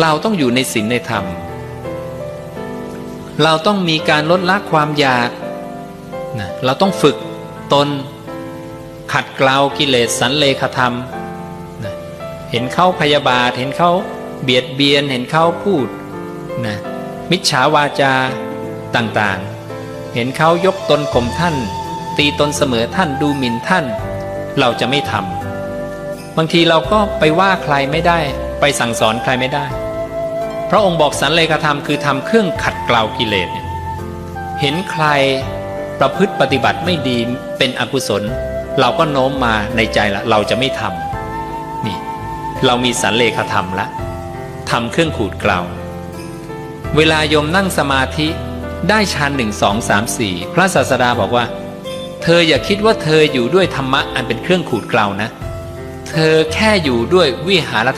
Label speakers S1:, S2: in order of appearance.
S1: เราต้องอยู่ในศีลในธรรม เราต้องมีการลดละความอยากนะเราต้องฝึกตน ขัดเกลากิเลสสันเลขธรรมนะเห็นเขาพยาบาท เห็นเขาเบียดเบียน เห็นเขาพูดนะมิจฉาวาจาต่างๆ เห็นเขายกตนข่มท่าน ตีตนเสมอท่านดูหมิ่นท่าน เราจะไม่ทำบางทีเราก็ไปว่าใครไม่ได้ ไปสั่งสอนใครไม่ได้ พระองค์บอกสันเลขาธรรมคือทำเครื่องขัดเกลากิเลสเนี่ยเห็นใครประพฤติปฏิบัติไม่ดีเป็นอกุศล เราก็โน้มมาในใจละเราจะไม่ทำนี่ เรามีสันเลขาธรรมละทำเครื่องขูดเกลาเวลาโยมนั่งสมาธิได้ฌานหนึ่งสองสามสี่พระศาสดาบอกว่า เธออย่าคิดว่าเธออยู่ด้วยธรรมะอันเป็นเครื่องขูดเกลานะ เธอแค่อยู่ด้วยวิหาร